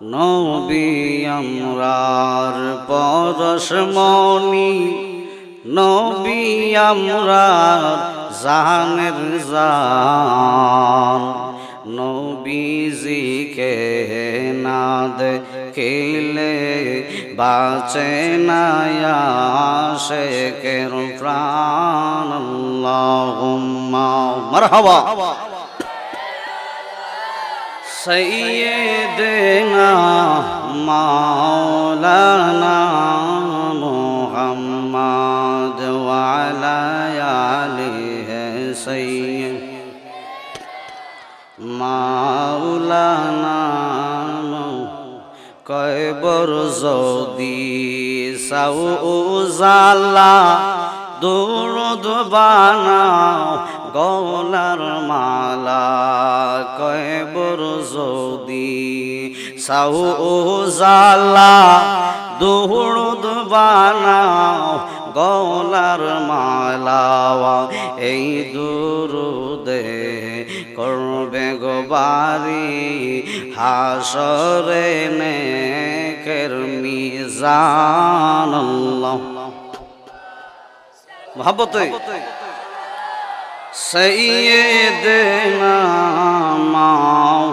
নবী আমরার পরশমণি নবী আমরার জাহানের জান নবীজিকে না দেখিলে বাঁচে না শেখের প্রাণ। আল্লাহুম্মা, মারহাবা। সৈয়দনা মাওলানা মুহাম্মদ ওয়ালা আলিহি সৈয়দ মাওলানা কয়বর যদি সাউ উজালা দুরুদ বানাও গলার মালা কয়বর যদি সাউজালা দুরুদ বানাও গলার মালাওয়া এই দুরুদে করবে গোবারি হাসরে নেকের মিজান আল্লাহ। মহাব্বতে সৈয়দনা মাও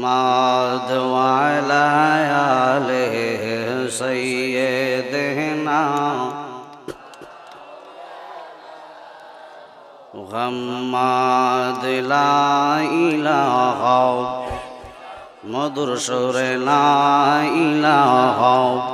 মাধওয়ালা আলে সৈয়দনা মোহাম্মদ লা ইলাহা মধুর সুরে লা ইলাহা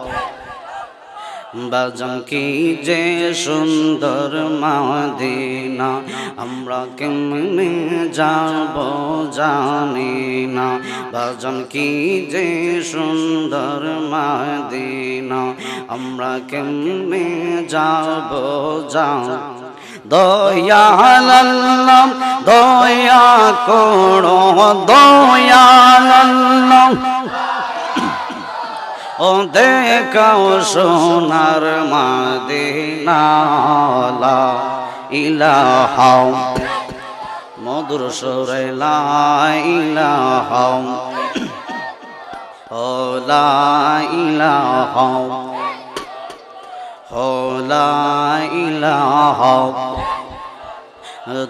বাজন কি যে সুন্দর মাদিনা? আমরা কেমনে যাব জানি না। বাজন কি যে সুন্দর মাদিনা? আমরা কেমনে যাব জান। দয়ালাল্লাম দয়া করো দয়ালাল্লাম ও দেখাও সোনার মাদিনালা ইলাহাও। মধুর সুরে লা ইলাহাও। ও লা ইলাহাও। ও ইলাহাও।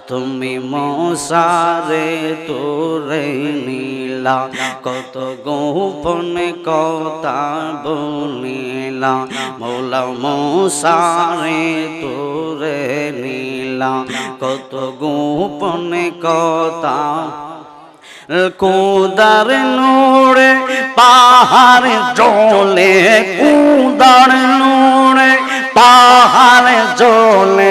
তুমি মশারে তোরে নীলা। কত গোপন কথা বলিলা। মৌলা মশারে তোরে নীলা। কত গোপন কথা কুদার নোড়ে পাহাড় জলে, কুদার নোড়ে পাহাড় জলে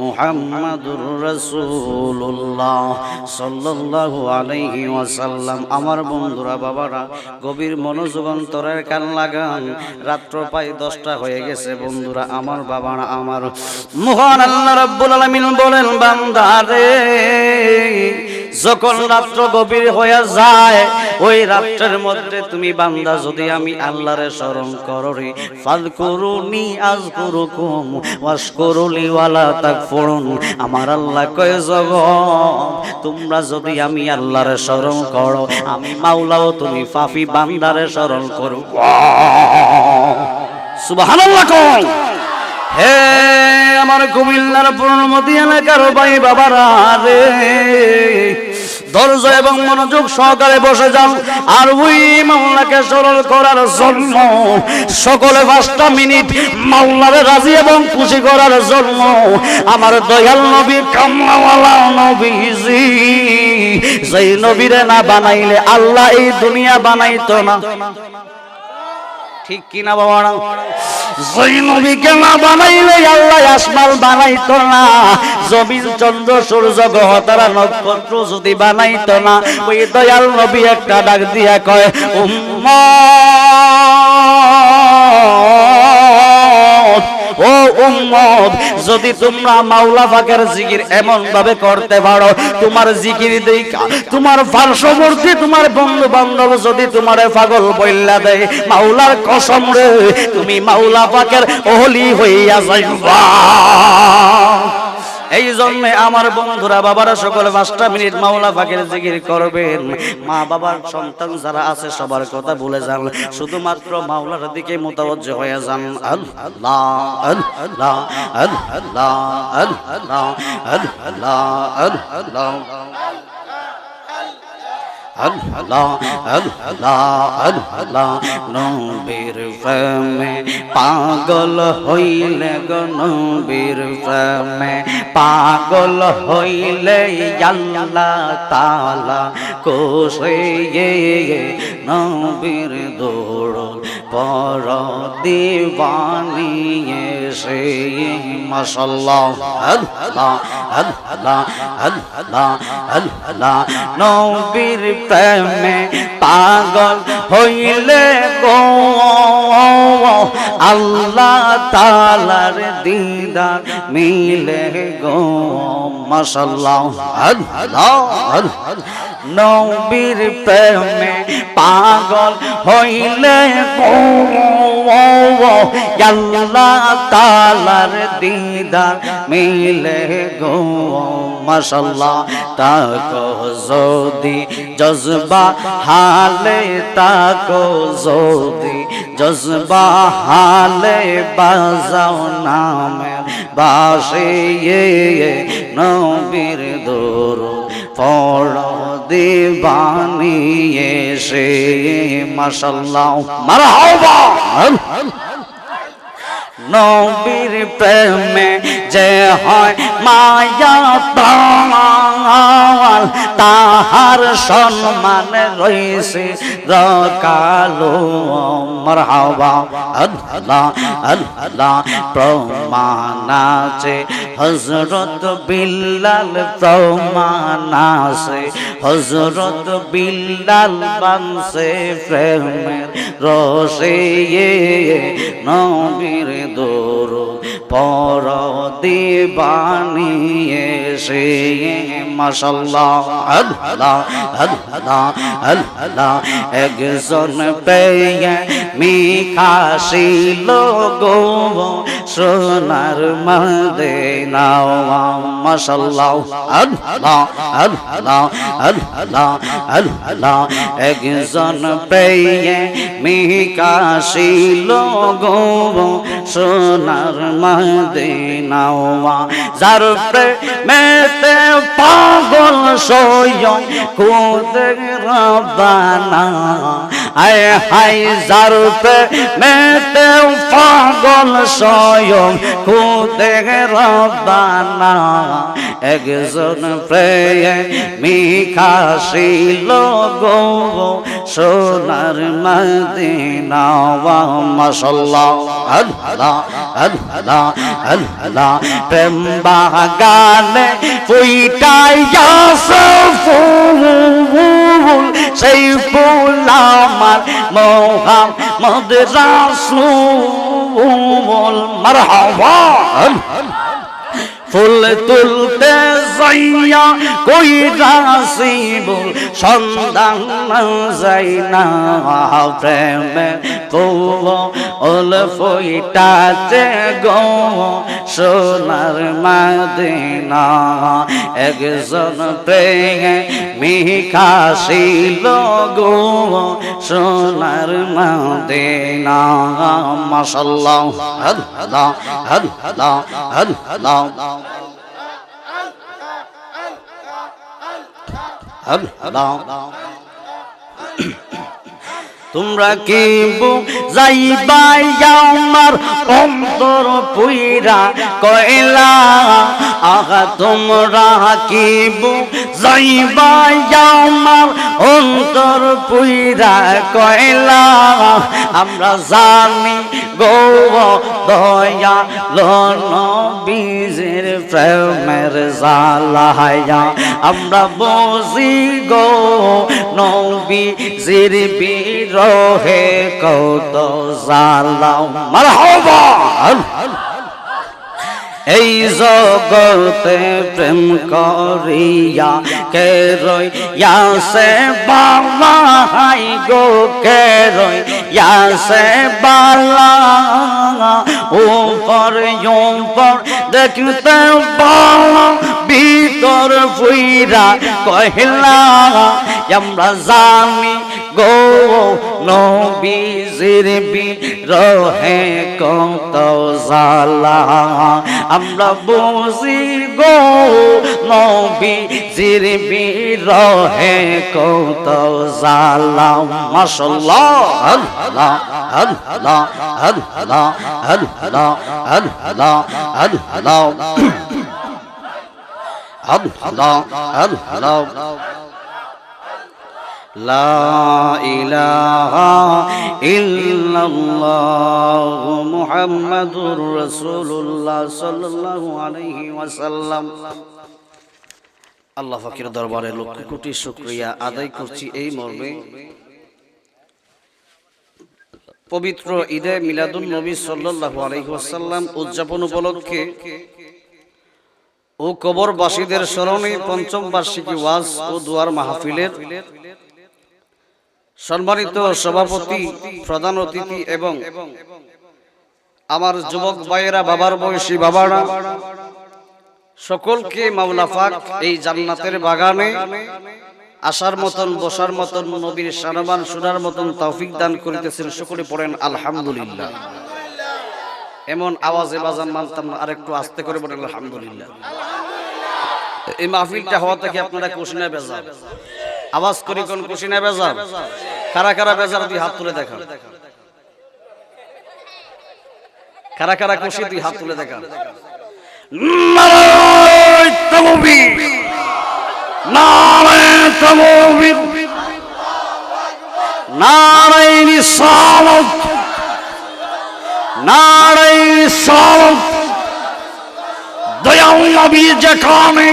মুহাম্মাদুর রাসূলুল্লাহ সাল্লাল্লাহু আলাইহি ওয়াসাল্লাম। আমার বন্ধুরা, বাবারা, গভীর মনোযোগ অন্তরের কান লাগান। রাত্র প্রায় দশটা হয়ে গেছে বন্ধুরা, আমার বাবারা, আমার মহান আল্লাহ রাব্বুল আলামিন বলেন বান্দারে যখন রাত্র গভীর হয়ে যায় ওই রাত্রের মধ্যে তুমি বান্দা, যদি আমি আল্লাহরে স্মরণ করো রে ফাদ করুনি আজ করুকুম ওয়াস করুলি ওয়ালা তাক ফোরন আমার আল্লাহ কয়ে জগ তোমরা যদি আমি আল্লাহরে স্মরণ করো, আমি মাওলাও তুমি ফাফি বান্দারে স্মরণ করো। সুবহানাল্লাহ কোন হে আমার কুমিল্লার পূর্ণমতি এলাকার ভাই বাবারা রে। ধৈর্য এবং মনোযোগ সহকারে বসে যান। আর ওই মাওলাকে সরল করার জন্য সকলে পাঁচটা মিনিট মাওলারে রাজি এবং খুশি করার জন্য আমার দয়াল নবী, কামলাওয়ালা নবীজি সেই নবীরে না বানাইলে আল্লাহ এই দুনিয়া বানাইতো না। ঠিক কিনা বাবা? জৈনবীকে না বানাইলে আল্লাহ না, জমিন, চন্দ্র, সূর্য, গ্রহ তারা নক্ষত্র যদি বানাইতো না, ওই দয়াল নবী একটা ডাক দিয়া কয় উম্মত উম্মত, যদি তোমরা মাওলা পাকের জিকির এমন ভাবে করতে পারো, তোমার জিকির দেখা, তোমার পার্শ্ববর্তী, তোমার বন্ধু বান্ধব যদি তোমার পাগল বইলা দেয়, মাওলার কসম রে, তুমি মাওলা পাকের অহলি হইয়া যাইবা। এই জন্য আমার বন্ধুরা, বাবারা সকল পাঁচটা মিনিট মাওলা ফাঁকের জিকির করবেন। মা বাবার সন্তান যারা আছে, সবার কথা ভুলে যান। শুধুমাত্র মাওলার দিকে মোতাবজ্জ হয়ে যান। আল্লাহ আল্লাহ আল্লাহ আল্লাহ আল্লাহ আল্লাহ আল্লাহ। আল্লাহ আল্লাহ নবীর প্রেমে পাগল হইলে গো নবীর প্রেমে। পাগল হইলে আল্লাহ তালা কোষে নবীর দৌড় পর দিবানিয়ে সে মাসাল্লাহ আল্লাহ আল্লাহ আল্লাহ আল্লাহ নবীর প্রেমে পাগল হইলে গো, আল্লাহ তালার দিদার মিলে গো মাসাল্লাহ আল্লাহ নবীর প্রেমে পাগল হইলে তালার দিদার মিলে গো মাসাল্লাহ তাকো যদি জজবা হালে, তাকো যদি জজবা হালে, বাজাও নামে বাসে নবীর দোরো পড় দেবানিয়ে সে মাসাল্লাহ মারহাবা। হবা নবীর প্রেমে যে হয় মায়া তাহার সম্মান রয়েছে। রকালো, মরহাবা, আল্লাহ আল্লাহ প্রমাণ আছে হজরত বিল্লাল প্রমাণ আছে হজরত বিল্লাল বানসে প্রেমের রসে নবীর দোর পর দিবানিয়ে সে। মাসাল্লাহ আল্লাহ আল্লাহ আল্লাহ একজন পেয়ে মিখাশি লোগো সোনার মদে নাও মাসাল্লাহ আল্লাহ আল্লাহ আল্লাহ আল্লাহ। একজন পেয়ে মিকাশিল গো সোনার মদিনাওয়া যার প্রেমেতে পাগল সয়ং খুদ রবানা। আয় হাই যার প্রেমেতে পাগল সয়ং খুদ রবানা একজন প্রেয়ে মিখাশিল গো, সোনার মদিনাওয়া মাশাল্লাহ, আল্লাহ আল্লাহ আল্লাহ। প্রেম বাগানে ফুইটাইয়া ফুল, সেই ফুল আমার মোহাম্মদ রাসূল। مرحبا ফুল তুলতে যাইয়া কই রাসিব সন্ধান যাই না প্রেমে পৌব ওল ফইটাতে গো সোনার মাদিনা। একজন প্রেমে মিকাশিল গো সোনার মাদিনা। মাশাল্লাহ হদ হদা হদ হদা হদ হদা তোমরা কি যাইবাই আমার অন্তর পুইরা কয়লা আগা তোমরা কি যাইবাই আমার অন্তর পুইরা কয়লা আমরা জানি গৌব দয়া বীজের প্রেমের জালাহায়া আমরা বসি গো নবীজির বীর হে কৌত জালা মারহাবা! এই জগতে প্রেম করিয়া কে রইয়াছে বাবা হাই গো, কে রইয়াছে বালা উপর উপর দেখতে বালা ভিতর ফুইরা কহিলা, আমরা জানি গো নবীজির বিরহে কত জালা আমরা বুঝি গো নবীজির বিরহে কত জালা মাশাল্লাহ আল্লাহ আল্লাহ আল্লাহ আল্লাহ আল্লাহ। আল্লাহ আল্লাহ আল্লাহ। لا إله إلا الله محمد رسول الله صلى الله عليه وسلم আল্লাহ ফাকির দরবারে লক্ষ কোটি শুক্রিয়া আদায় করছি এই মর্মে পবিত্র ঈদে মিলাদুন নবী সাল্লাল্লাহু আলাইহি ওয়াসাল্লাম উদযাপন উপলক্ষে ও কবরবাসীদের স্মরণে পঞ্চম বার্ষিকী ওয়াজ ও দুয়ার মাহফিলের সম্মানিত সভাপতি প্রধান অতিথি এবং আমার যুবক ভাইয়েরা বাবার বয়সী বাবারা সকলকে মাওলাফাক এই জান্নাতের বাগানে আসার মতন বসার মতন নবীর সানবান শোনার মতন তৌফিক দান করিতেছেন সকলে পড়েন আলহামদুলিল্লাহ। এমন আওয়াজে বাজান মানতাম না আরেকটু আস্তে করে বলেন আলহামদুলিল্লাহ। এই মাহফিলটা হওয়া থেকে আপনারা কুশিনা বেজার আওয়াজ করি কোন কুশিনা বেজার কারা কারা বেজার দুই হাত তুলে দেখান? কারা কারা খুশি দুই হাত তুলে দেখান? নারায় তাকবীর নারায় তাকবীর নারায় রিসালাত নারায় রিসালাত দয়াল নবী যেখানে,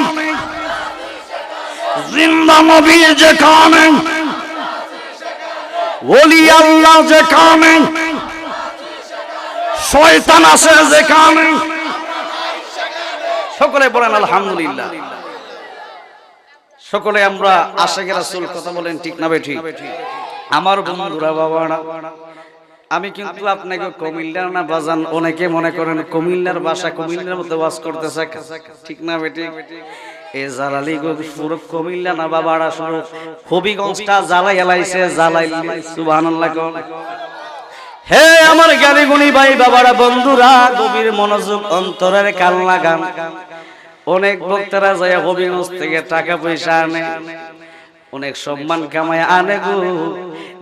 জিন্দা নবী যেখানে। ওলি আল্লাহ শয়তান আছে সকলে বলেন, আলহামদুলিল্লাহ। সকলে, আমরা আশেখ রাসূল, কথা বলেন, ঠিক না বেঠি আমার বন্ধুরা, বাবারা, আমি কিন্তু আপনাকে কুমিল্লার না বাজান, অনেকে মনে করেন কুমিল্লার ভাষা কুমিল্লার মতো বাস করতেছে ঠিক না বেটি এ জালালি পুরো কুমিল্লা না বাবারা শুরু হবিগঞ্জটা জ্বালাই এলাইছে জ্বালাই সুবহানাল্লাহ কোন হে আমার গুণী ভাই বাবারা বন্ধুরা গভীর মনোযোগ অন্তরের কাল লাগান অনেক বক্তারা যায় হবিগঞ্জ থেকে টাকা পয়সা আনে। অনেক সম্মান কামায় আনে গো।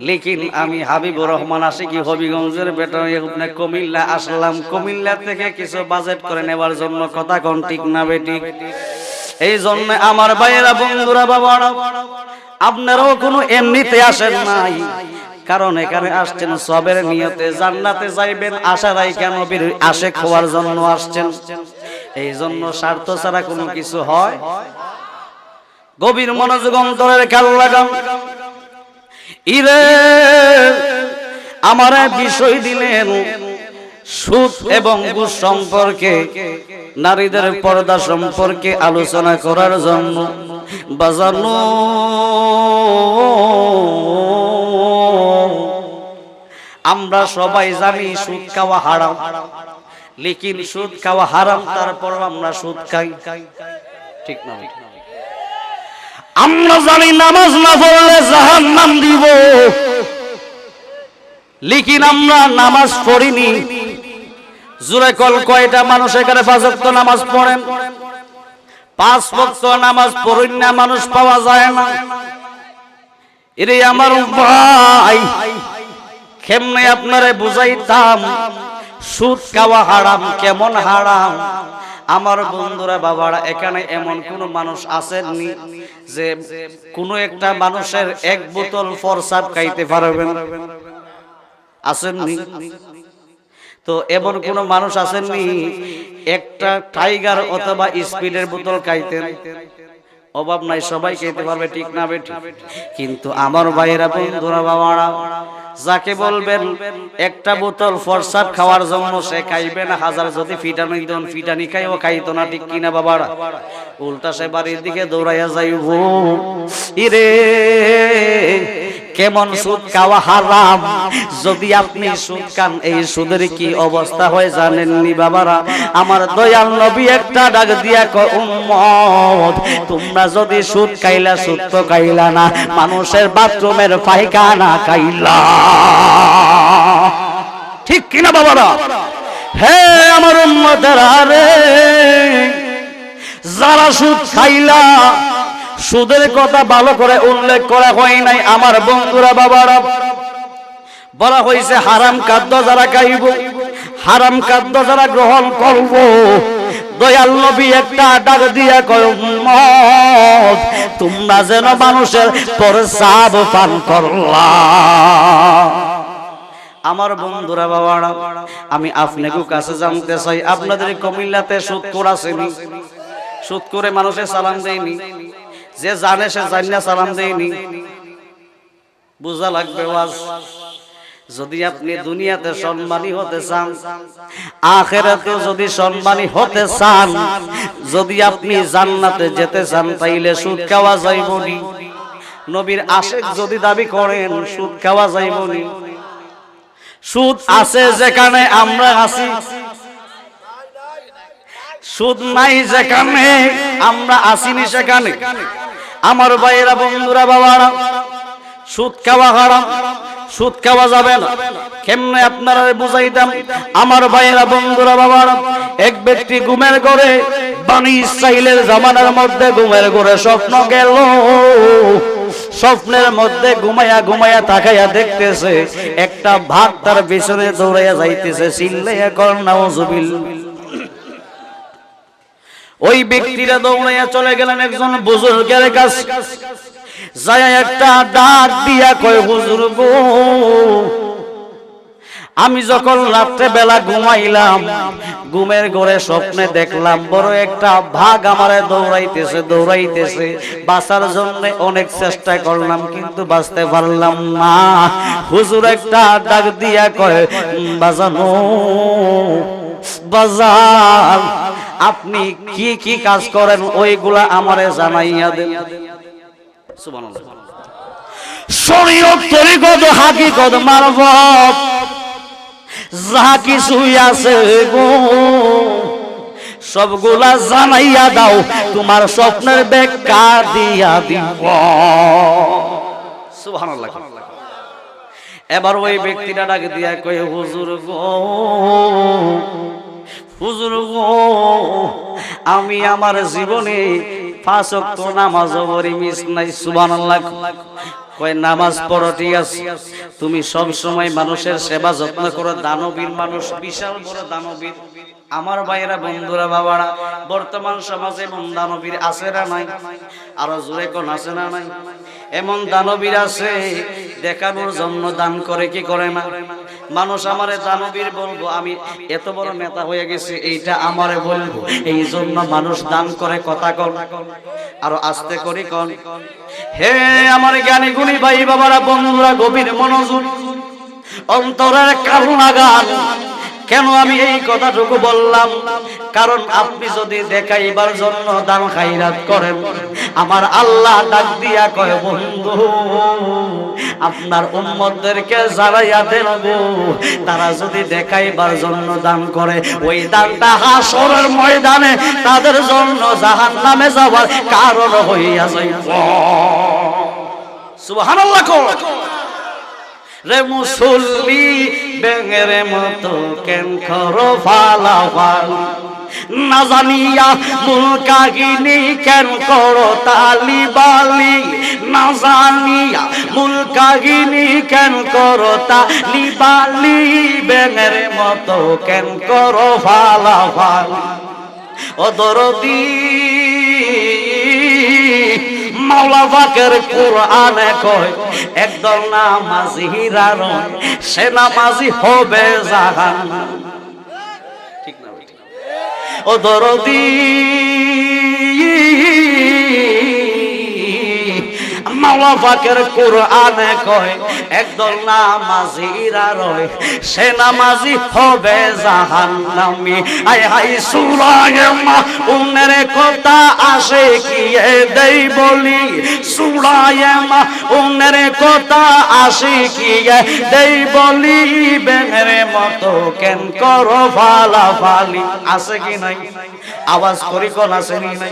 লেকিন আমি হাবিবুর রহমান আশিকি হবিগঞ্জের বেটা এখানে কুমিল্লা আসলাম। কুমিল্লা থেকে কিছু বাজেট করে নেবার জন্য কথা কোন ঠিক না বেটি এই জন্য আমার ভাইয়েরা, বন্ধুরা, বাবারা, আপনারাও কোনো এমনিতে আসেন নাই। কারণ এখানে আসছেন, সবের নিয়তে জান্নাতে যাইবেন আশারাই কেন আশে খোয়ার জন্য আসছেন? এই জন্য স্বার্থ ছাড়া কোনো কিছু হয়? গভীর মনোযোগ, অন্তরের খেয়াল লাগাম ইরে, আমার বিষয় দিলেন সুদ এবং ঘুষ সম্পর্কে নারীদের পর্দা সম্পর্কে আলোচনা করার জন্য বাজানো আমরা সবাই জানি সুদ খাওয়া হারাম। লেকিন সুদ খাওয়া হারাম তারপর আমরা সুদ খাই। ঠিক না আমরা জানি নামাজ না পড়লে জাহান নাম দিব। লেকিন আমরা নামাজ পড়িনি। জুড়ে কল কয়টা মানুষ এখানে পাঁচ ওয়াক্ত নামাজ পড়েন পাঁচ ওয়াক্ত নামাজ পড়েন না, মানুষ পাওয়া যায় না। এরে আমার ভাই, কেমনে আপনারে বুঝাইতাম? সুদ খাওয়া হারাম, কেমন হারাম? আমার বন্ধুরা, বাবারা, এখানে এমন কোন মানুষ আসেননি যে কোন একটা মানুষের এক বোতল ফরসাপ খাইতে পারবেন? আসেননি। তো এমন কোন মানুষ আসেননি একটা টাইগার অথবা স্পিডের বোতল খাইতেন। অভাব নাই সবাই খেতে পারবে ঠিক না বেটি কিন্তু আমার ভাইয়েরা বন্ধুরা বাবারা যাকে বলবেন একটা বোতল ফরসাপ খাওয়ার জন্য সে খাইবে না? হাজার যদি ফিটানি দেন ফিটানি খাইও খাইতো না ঠিক কিনা বাবারা? উল্টা সে বাড়ির দিকে দৌড়াইয়া যাইব। ইরে! কেমন সুদ খাওয়া হারাম? যদি আপনি সুদ খান এই সুদের কি অবস্থা হয় জানেননি বাবারা? আমার দয়াল নবী একটা ডাক দিয়া কয় উম্মত তোমরা যদি সুদ খাইলা সুদ তো খাইলা না। মানুষের বাথরুমের পায়খানা খাইলা। ঠিক কিনা বাবারা? হে আমার উম্মতেরা রে যারা সুদ খাইলা সুদের কথা ভালো করে উল্লেখ করা হয় নাই। আমার বন্ধুরা, বাবারা, বলা হয়েছে হারাম খাদ্য যারা খাইব, হারাম খাদ্য যারা গ্রহণ করব, দয়াল নবী একটা ডাক দিয়া কয় তোমরা যেন মানুষের প্রসাব পান করলা। আমার বন্ধুরা, বাবারা, আমি আপনাকে কাছে জানতে চাই, আপনাদের কমিল্লাতে সুদ করাছেনি সুদ করে মানুষের সালাম দেয়নি? যে জানে সে জানিয়া সালাম দেয়নি। বুঝা লাগবে ওয়াজ? যদি আপনি দুনিয়াতে সম্মানী হতে চান আখেরাতে যদি সম্মানী হতে চান, যদি আপনি জান্নাতে যেতে চান, তাইলে সুদ খাওয়া যাইবনি। নবীর আশেক যদি দাবি করেন, সুদ খাওয়া যাইবনি। সুদ আছে যেখানে আমরা আছি। সুদ নাই যেখানে আমরা আসিনি সেখানে। আমার ভাইয়েরা, বন্ধুরা, বাবারা, সুদ খাওয়া হারাম, সুদ খাওয়া যাবে না। কেমনে আপনারা বুঝাইতাম? আমার ভাইয়েরা, বন্ধুরা, বাবারা, এক ব্যক্তি ঘুমের ঘরে বানি ইসরাইলের জামানার মধ্যে ঘুমের ঘরে স্বপ্ন গেল। স্বপ্নের মধ্যে ঘুমাইয়া ঘুমাইয়া তাকাইয়া দেখতেছে, একটা ভাগ তার পিছনে দৌড়াইয়া যাইতেছে, চিল্লাইয়া কর নাউজুবিল ওই ব্যক্তিরা দৌড়াইয়া চলে গেলেন একজন বুজুর্গের কাছে। যায় একটা ডাক দিয়া কয়, হুজুর গো, আমি যখন রাত্রে বেলা ঘুমাইলাম, ঘুমের ঘরে স্বপ্নে দেখলাম, বড় একটা ভাগ আমারে দৌড়াইতেছে দৌড়াইতেছে। বাঁচার জন্য অনেক চেষ্টা করলাম, কিন্তু বাঁচতে পারলাম না। হুজুর একটা ডাক দিয়া কয় বাজানো বাজার। আপনি কি কি কাজ করেন, ওইগুলা আমারে জানাইয়া দেন। শরীয়ত, তরিকত, হাকিকত, মারফত আছে সবগুলা জানাইয়া দাও, তোমার স্বপ্নের ব্যাখ্যা দিয়া দিব। এবার ওই ব্যক্তিটা ডাকে দিয়া কয়ে, হুজুর গো হুজুর গো আমি আমার জীবনে পাঁচ ওয়াক্ত নামাজ পড়ি, মিস নাই নামাজ পড়ো আছে। তুমি সব সময় মানুষের সেবা যত্ন করো, দানবীর মানুষ, বিশাল বড় দানবীর। আমার ভাইয়েরা, বন্ধুরা, বাবারা, বর্তমান সমাজে এমন দানবীর আছে না নাই? আরও জোরে কোন আছে না নাই? এমন দানবীর আছে, দেখানোর জন্য দান করে কি করে না? মানুষ আমারে দানবীর বলব, আমি এত বড় নেতা হয়ে গেছি, এইটা আমারে বলব। এই জন্য মানুষ দান করে কথা কন। আরও আস্তে করি কন। হে আমার জ্ঞানী গুণী ভাই বাবারা, বন্ধুরা, গভীর মনোযোগ, অন্তরের কাল লাগান কেন আমি এই কথাটুকু বললাম? কারণ আপনি যদি দেখাইবার জন্য দান খাইরাত করেন, আমার আল্লাহ ডাক দিয়া কয়, বন্ধু, আপনার উম্মতদেরকে জানাইয়া দেন গো। তারা যদি দেখাইবার জন্য দান করে, ওই দানটা হাসরের ময়দানে তাদের জন্য জাহান্নামে যাওয়ার কারণ হইয়া যাইব। সুবহানাল্লাহ রে মুসল্লি, ব্যাঙের মতো কেন করো ফালাফাল না জানিয়া মূল কাহিনী কেন করো তালি বালি? না জানিয়া মূল কাহিনী কেন করো তালি বালি? ব্যাঙের মতো কেন করো ফালাফাল ও দরদি মাওলা পাকের কোরআনে কয় একদল নামাজি হিরার সে নামাজি হবে জাহান ঠিক না। ও দরদি। মাওলা পাকের কোরআনে কয়, একদল নামাজিরা রয়, সে নামাজি হবে জাহান্নামী। আয় হাই সুরায় মা উনের কথা আসে কি দেই বলি? সুরায় মা উনের কথা আসে কি দেই বলি? বেনের মতো কেন করো ফালা ফালি আছে কি নাই? আওয়াজ করি কোন আছে নাই?